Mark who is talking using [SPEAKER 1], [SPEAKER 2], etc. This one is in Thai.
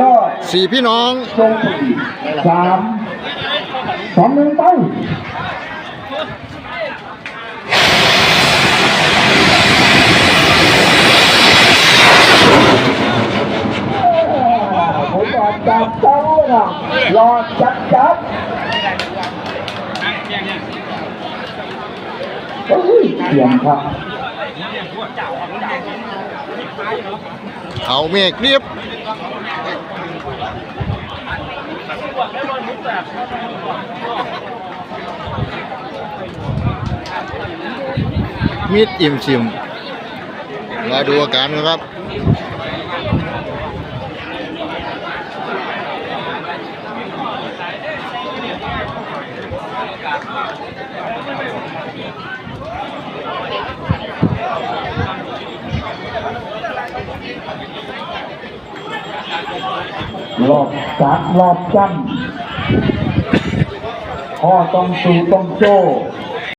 [SPEAKER 1] รอด
[SPEAKER 2] สี่พี่น้อง
[SPEAKER 1] ทรงสามสองหนึ่งไปผมอยากจับเจ้านะรอจับจับเฮ้ยเสียงครับ
[SPEAKER 2] เขาเมฆเรียบ มีดอิ่มชิม รอดูอาการนะครับ
[SPEAKER 1] รอบจับรอบจันพ่อต้องสูต้องโจ้